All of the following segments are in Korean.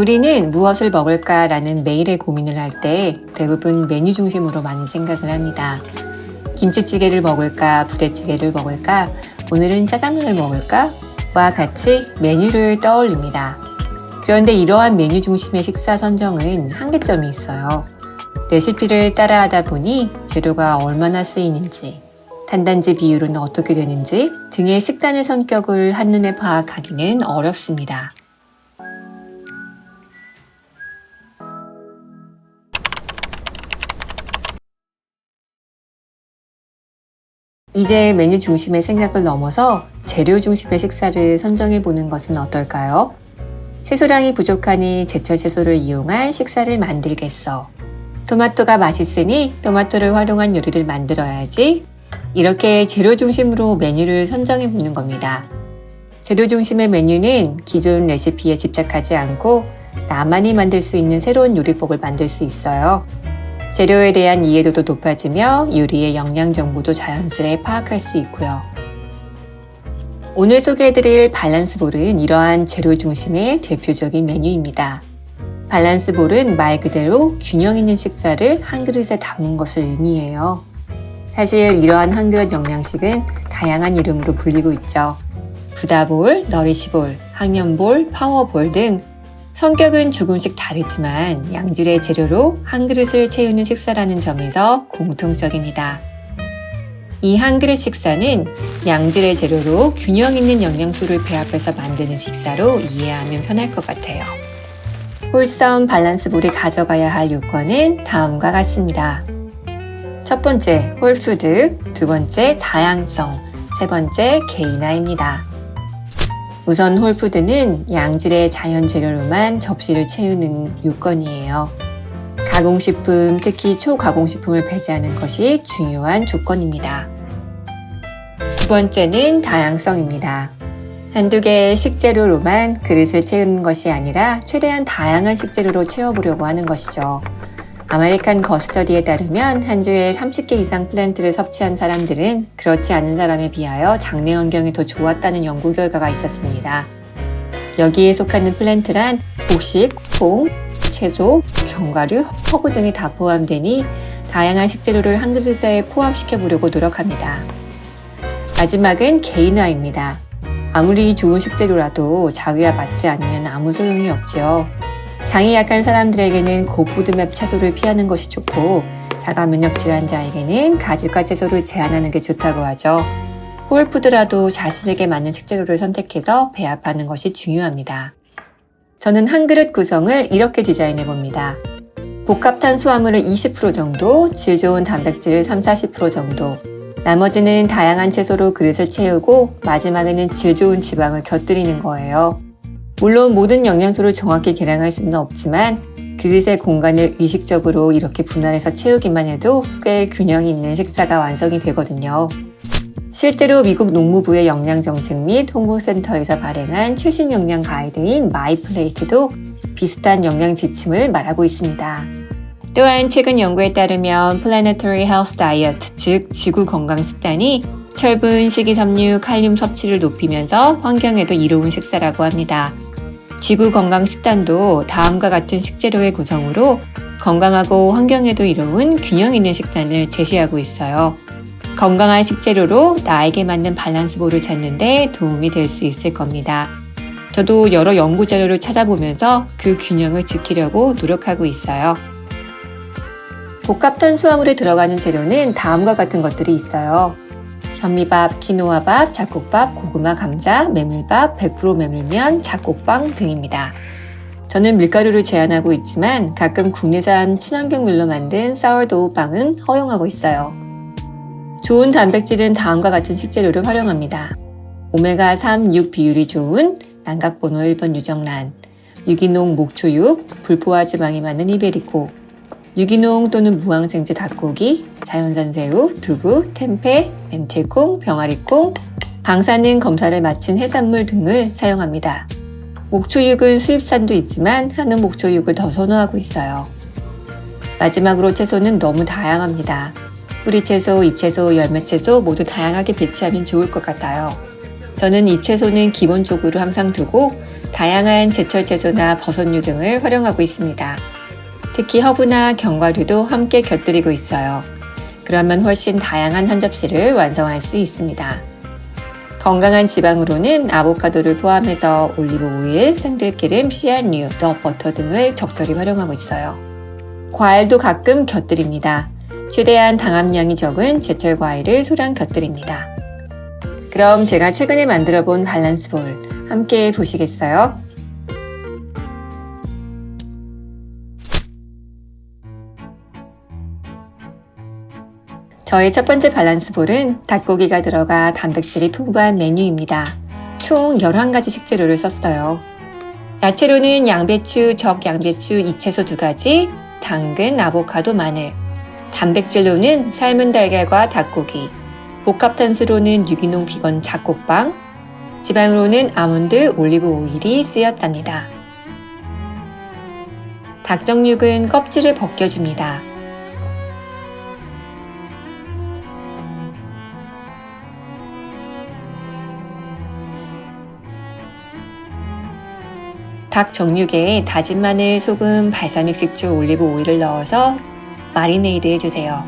우리는 무엇을 먹을까라는 매일의 고민을 할 때 대부분 메뉴 중심으로 많이 생각을 합니다. 김치찌개를 먹을까, 부대찌개를 먹을까, 오늘은 짜장면을 먹을까? 와 같이 메뉴를 떠올립니다. 그런데 이러한 메뉴 중심의 식사 선정은 한계점이 있어요. 레시피를 따라하다 보니 재료가 얼마나 쓰이는지, 단단지 비율은 어떻게 되는지 등의 식단의 성격을 한눈에 파악하기는 어렵습니다. 이제 메뉴 중심의 생각을 넘어서 재료 중심의 식사를 선정해 보는 것은 어떨까요? 채소량이 부족하니 제철 채소를 이용한 식사를 만들겠어. 토마토가 맛있으니 토마토를 활용한 요리를 만들어야지. 이렇게 재료 중심으로 메뉴를 선정해 보는 겁니다. 재료 중심의 메뉴는 기존 레시피에 집착하지 않고 나만이 만들 수 있는 새로운 요리법을 만들 수 있어요. 재료에 대한 이해도도 높아지며 요리의 영양 정보도 자연스레 파악할 수 있고요. 오늘 소개해드릴 밸런스볼은 이러한 재료 중심의 대표적인 메뉴입니다. 밸런스볼은 말 그대로 균형 있는 식사를 한 그릇에 담은 것을 의미해요. 사실 이러한 한 그릇 영양식은 다양한 이름으로 불리고 있죠. 부다볼, 너리시볼, 항염볼, 파워볼 등 성격은 조금씩 다르지만 양질의 재료로 한 그릇을 채우는 식사라는 점에서 공통적입니다. 이 한 그릇 식사는 양질의 재료로 균형 있는 영양소를 배합해서 만드는 식사로 이해하면 편할 것 같아요. 홀썸 밸런스볼이 가져가야 할 요건은 다음과 같습니다. 첫 번째, 홀푸드, 두 번째, 다양성, 세 번째, 개인화입니다. 우선 홀푸드는 양질의 자연 재료로만 접시를 채우는 요건이에요. 가공식품, 특히 초가공식품을 배제하는 것이 중요한 조건입니다. 두 번째는 다양성입니다. 한두 개의 식재료로만 그릇을 채우는 것이 아니라 최대한 다양한 식재료로 채워보려고 하는 것이죠. 아메리칸 거스터디에 따르면 한 주에 30개 이상 플랜트를 섭취한 사람들은 그렇지 않은 사람에 비하여 장내 환경이 더 좋았다는 연구 결과가 있었습니다. 여기에 속하는 플랜트란 곡식, 콩, 채소, 견과류, 허브 등이 다 포함되니 다양한 식재료를 한 그릇에 포함시켜 보려고 노력합니다. 마지막은 개인화입니다. 아무리 좋은 식재료라도 자기와 맞지 않으면 아무 소용이 없죠. 장이 약한 사람들에게는 고푸드맵 채소를 피하는 것이 좋고 자가 면역 질환자에게는 가지과 채소를 제한하는 게 좋다고 하죠. 홀푸드라도 자신에게 맞는 식재료를 선택해서 배합하는 것이 중요합니다. 저는 한 그릇 구성을 이렇게 디자인해 봅니다. 복합 탄수화물을 20% 정도, 질 좋은 단백질을 3, 40% 정도, 나머지는 다양한 채소로 그릇을 채우고 마지막에는 질 좋은 지방을 곁들이는 거예요. 물론 모든 영양소를 정확히 계량할 수는 없지만 그릇의 공간을 의식적으로 이렇게 분할해서 채우기만 해도 꽤 균형 있는 식사가 완성이 되거든요. 실제로 미국 농무부의 영양정책 및 홍보센터에서 발행한 최신 영양 가이드인 마이플레이트도 비슷한 영양 지침을 말하고 있습니다. 또한 최근 연구에 따르면 Planetary Health Diet, 즉 지구 건강 식단이 철분, 식이섬유, 칼륨 섭취를 높이면서 환경에도 이로운 식사라고 합니다. 지구 건강 식단도 다음과 같은 식재료의 구성으로 건강하고 환경에도 이로운 균형 있는 식단을 제시하고 있어요. 건강한 식재료로 나에게 맞는 밸런스볼을 찾는데 도움이 될 수 있을 겁니다. 저도 여러 연구 자료를 찾아보면서 그 균형을 지키려고 노력하고 있어요. 복합 탄수화물에 들어가는 재료는 다음과 같은 것들이 있어요. 현미밥, 키노아밥, 잡곡밥, 고구마 감자, 메밀밥, 100% 메밀면, 잡곡빵 등입니다. 저는 밀가루를 제한하고 있지만 가끔 국내산 친환경 밀로 만든 사워도우 빵은 허용하고 있어요. 좋은 단백질은 다음과 같은 식재료를 활용합니다. 오메가3, 6 비율이 좋은 난각번호 1번 유정란, 유기농 목초육, 불포화 지방이 많은 이베리코, 유기농 또는 무항생제 닭고기, 자연산 새우, 두부, 템페, 렌틸콩, 병아리콩, 방사능 검사를 마친 해산물 등을 사용합니다. 목초육은 수입산도 있지만 한우 목초육을 더 선호하고 있어요. 마지막으로 채소는 너무 다양합니다. 뿌리채소, 잎채소, 열매채소 모두 다양하게 배치하면 좋을 것 같아요. 저는 잎채소는 기본적으로 항상 두고 다양한 제철 채소나 버섯류 등을 활용하고 있습니다. 특히 허브나 견과류도 함께 곁들이고 있어요. 그러면 훨씬 다양한 한 접시를 완성할 수 있습니다. 건강한 지방으로는 아보카도를 포함해서 올리브 오일, 생들기름, 씨앗류, 넛 버터 등을 적절히 활용하고 있어요. 과일도 가끔 곁들입니다. 최대한 당함량이 적은 제철 과일을 소량 곁들입니다. 그럼 제가 최근에 만들어 본 밸런스 볼 함께 보시겠어요? 저의 첫 번째 밸런스 볼은 닭고기가 들어가 단백질이 풍부한 메뉴입니다. 총 11가지 식재료를 썼어요. 야채로는 양배추, 적 양배추, 잎채소 두 가지, 당근, 아보카도, 마늘. 단백질로는 삶은 달걀과 닭고기. 복합탄수로는 유기농 비건 잡곡빵. 지방으로는 아몬드, 올리브 오일이 쓰였답니다. 닭정육은 껍질을 벗겨줍니다. 닭 정육에 다진 마늘, 소금, 발사믹 식초, 올리브 오일을 넣어서 마리네이드 해주세요.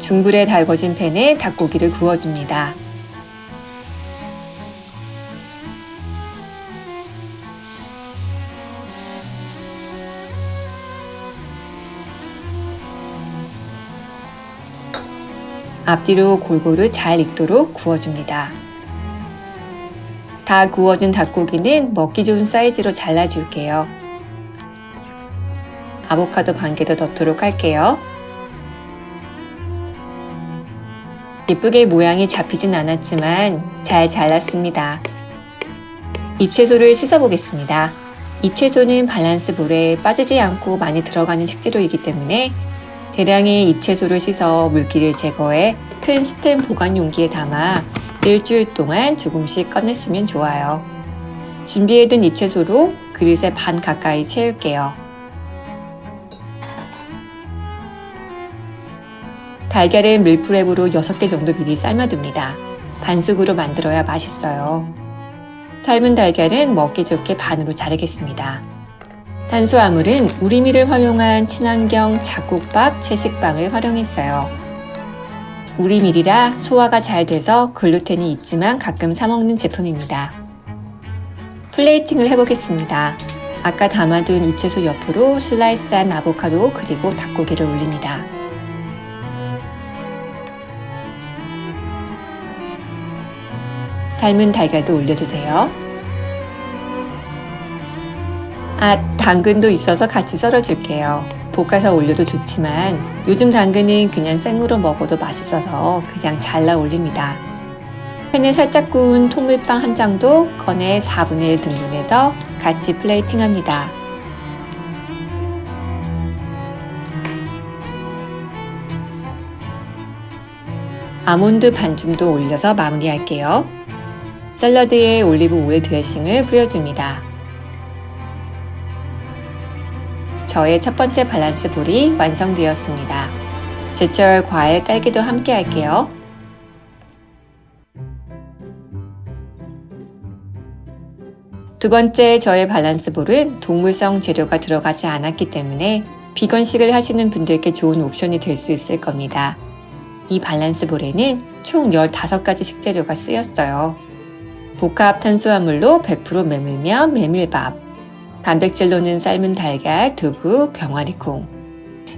중불에 달궈진 팬에 닭고기를 구워줍니다. 앞뒤로 골고루 잘 익도록 구워줍니다. 다 구워진 닭고기는 먹기 좋은 사이즈로 잘라줄게요. 아보카도 반 개 더 넣도록 할게요. 예쁘게 모양이 잡히진 않았지만 잘 잘랐습니다. 잎채소를 씻어보겠습니다. 잎채소는 밸런스 볼에 빠지지 않고 많이 들어가는 식재료이기 때문에 대량의 잎채소를 씻어 물기를 제거해 큰 스텐 보관 용기에 담아 일주일 동안 조금씩 꺼냈으면 좋아요. 준비해둔 잎채소로 그릇에 반 가까이 채울게요. 달걀은 밀프랩으로 6개 정도 미리 삶아둡니다. 반숙으로 만들어야 맛있어요. 삶은 달걀은 먹기 좋게 반으로 자르겠습니다. 탄수화물은 우리밀을 활용한 친환경 잡곡밥 채식빵을 활용했어요. 우리밀이라 소화가 잘 돼서 글루텐이 있지만 가끔 사먹는 제품입니다. 플레이팅을 해보겠습니다. 아까 담아둔 잎채소 옆으로 슬라이스한 아보카도 그리고 닭고기를 올립니다. 삶은 달걀도 올려주세요. 아, 당근도 있어서 같이 썰어줄게요. 볶아서 올려도 좋지만 요즘 당근은 그냥 생으로 먹어도 맛있어서 그냥 잘라 올립니다. 팬에 살짝 구운 통밀빵 한 장도 건에 4분의 1 등분해서 같이 플레이팅 합니다. 아몬드 반줌도 올려서 마무리할게요. 샐러드에 올리브 오일 드레싱을 뿌려줍니다. 저의 첫 번째 밸런스 볼이 완성되었습니다. 제철 과일 딸기도 함께 할게요. 두 번째 저의 밸런스 볼은 동물성 재료가 들어가지 않았기 때문에 비건식을 하시는 분들께 좋은 옵션이 될 수 있을 겁니다. 이 밸런스 볼에는 총 15가지 식재료가 쓰였어요. 복합 탄수화물로 100% 메밀면, 메밀밥, 단백질로는 삶은 달걀, 두부, 병아리콩,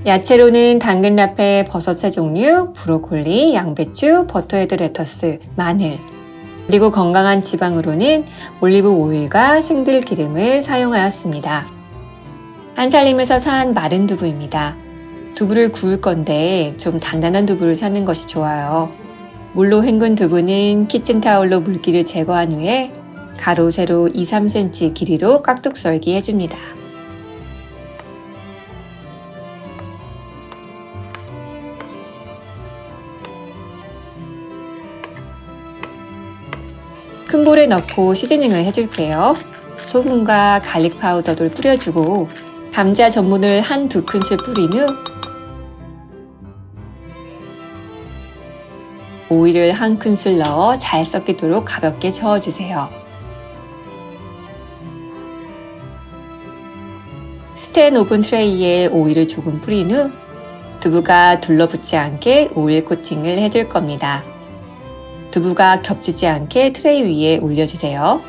야채로는 당근 라페, 버섯 세 종류, 브로콜리, 양배추, 버터헤드 레터스, 마늘, 그리고 건강한 지방으로는 올리브 오일과 생들 기름을 사용하였습니다. 한살림에서 산 마른 두부입니다. 두부를 구울 건데 좀 단단한 두부를 사는 것이 좋아요. 물로 헹군 두부는 키친타올로 물기를 제거한 후에 가로 세로 2, 3cm 길이로 깍둑 썰기 해줍니다. 큰 볼에 넣고 시즈닝을 해줄게요. 소금과 갈릭 파우더를 뿌려주고 감자 전분을 한 두 큰술 뿌린 후 오일을 한 큰술 넣어 잘 섞이도록 가볍게 저어주세요. 스텐 오븐 트레이에 오일을 조금 뿌린 후 두부가 둘러붙지 않게 오일 코팅을 해줄 겁니다. 두부가 겹치지 않게 트레이 위에 올려주세요.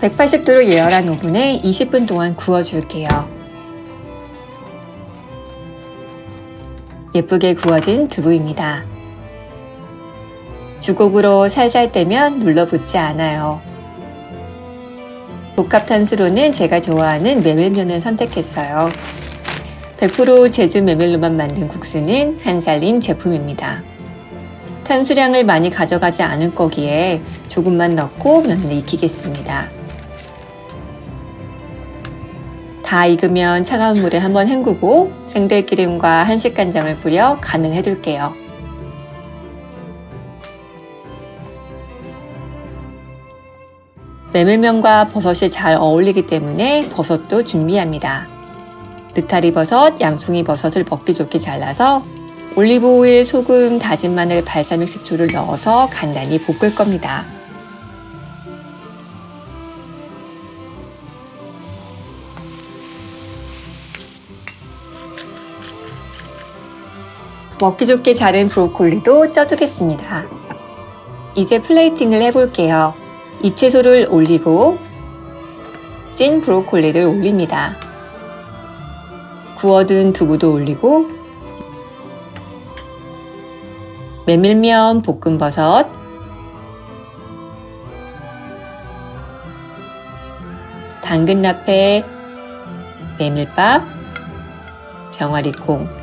(180도로) 예열한 오븐에 (20분) 동안 구워줄게요. 예쁘게 구워진 두부입니다. 주걱으로 살살 떼면 눌러붙지 않아요. 복합 탄수로는 제가 좋아하는 메밀면을 선택했어요. 100% 제주 메밀로만 만든 국수는 한살림 제품입니다. 탄수량을 많이 가져가지 않을 거기에 조금만 넣고 면을 익히겠습니다. 다 익으면 차가운 물에 한번 헹구고 생들기름과 한식간장을 뿌려 간을 해줄게요. 메밀면과 버섯이 잘 어울리기 때문에 버섯도 준비합니다. 느타리 버섯, 양송이 버섯을 먹기 좋게 잘라서 올리브 오일, 소금, 다진 마늘, 발사믹 식초를 넣어서 간단히 볶을 겁니다. 먹기 좋게 자른 브로콜리도 쪄두겠습니다. 이제 플레이팅을 해볼게요. 잎채소를 올리고 찐 브로콜리를 올립니다. 구워둔 두부도 올리고 메밀면, 볶음버섯, 당근 라페, 메밀밥, 병아리콩,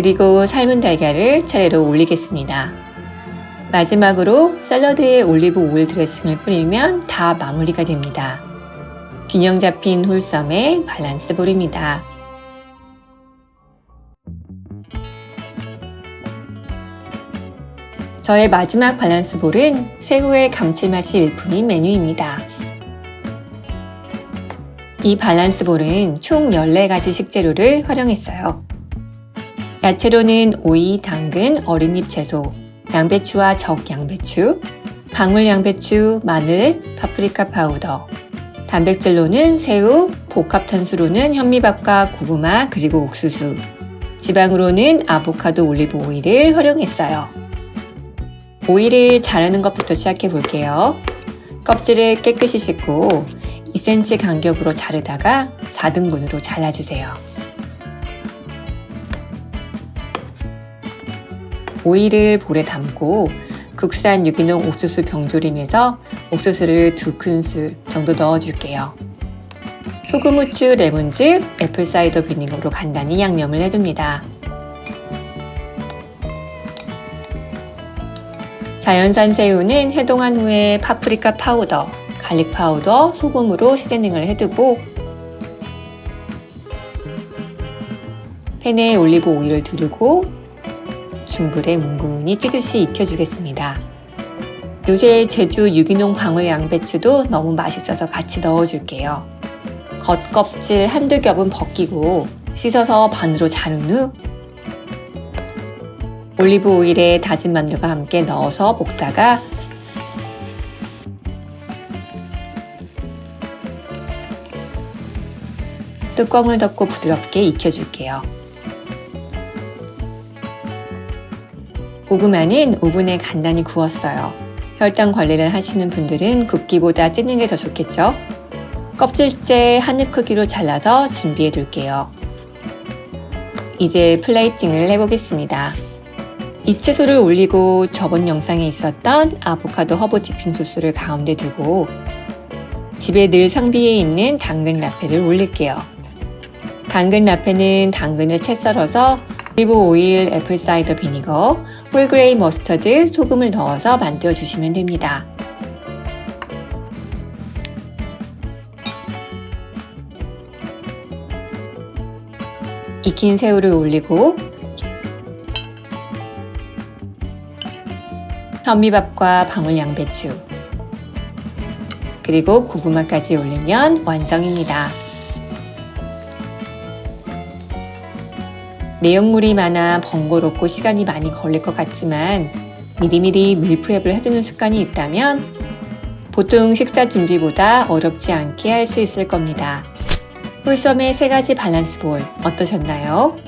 그리고 삶은 달걀을 차례로 올리겠습니다. 마지막으로 샐러드에 올리브 오일 드레싱을 뿌리면 다 마무리가 됩니다. 균형 잡힌 홀섬의 밸런스 볼입니다. 저의 마지막 밸런스 볼은 새우의 감칠맛이 일품인 메뉴입니다. 이 밸런스 볼은 총 14가지 식재료를 활용했어요. 야채로는 오이, 당근, 어린잎 채소, 양배추와 적양배추, 방울 양배추, 마늘, 파프리카 파우더, 단백질로는 새우, 복합 탄수로는 현미밥과 고구마 그리고 옥수수, 지방으로는 아보카도 올리브 오일을 활용했어요. 오일을 자르는 것부터 시작해 볼게요. 껍질을 깨끗이 씻고 2cm 간격으로 자르다가 4등분으로 잘라주세요. 오일을 볼에 담고 국산 유기농 옥수수 병조림에서 옥수수를 두 큰술 정도 넣어줄게요. 소금, 후추, 레몬즙, 애플사이더 비니거로 간단히 양념을 해둡니다. 자연산 새우는 해동한 후에 파프리카 파우더, 갈릭 파우더, 소금으로 시즈닝을 해두고 팬에 올리브 오일을 두르고 중불에 뭉근히 찌듯이 익혀주겠습니다. 요새 제주 유기농 방울 양배추도 너무 맛있어서 같이 넣어줄게요. 겉껍질 한두 겹은 벗기고 씻어서 반으로 자른 후 올리브 오일에 다진 마늘과 함께 넣어서 볶다가 뚜껑을 덮고 부드럽게 익혀줄게요. 고구마는 오븐에 간단히 구웠어요. 혈당 관리를 하시는 분들은 굽기보다 찌는 게 더 좋겠죠? 껍질째 한입 크기로 잘라서 준비해 둘게요. 이제 플레이팅을 해보겠습니다. 잎채소를 올리고 저번 영상에 있었던 아보카도 허브 디핑 소스를 가운데 두고 집에 늘 상비에 있는 당근 라페를 올릴게요. 당근 라페는 당근을 채 썰어서 올리브 오일, 애플 사이더 비니거, 홀그레이 머스터드, 소금을 넣어서 만들어 주시면 됩니다. 익힌 새우를 올리고 현미밥과 방울 양배추 그리고 고구마까지 올리면 완성입니다. 내용물이 많아 번거롭고 시간이 많이 걸릴 것 같지만 미리미리 밀프렙을 해두는 습관이 있다면 보통 식사 준비보다 어렵지 않게 할 수 있을 겁니다. 홀섬의 세 가지 밸런스 볼 어떠셨나요?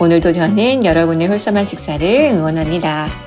오늘도 저는 여러분의 홀섬한 식사를 응원합니다.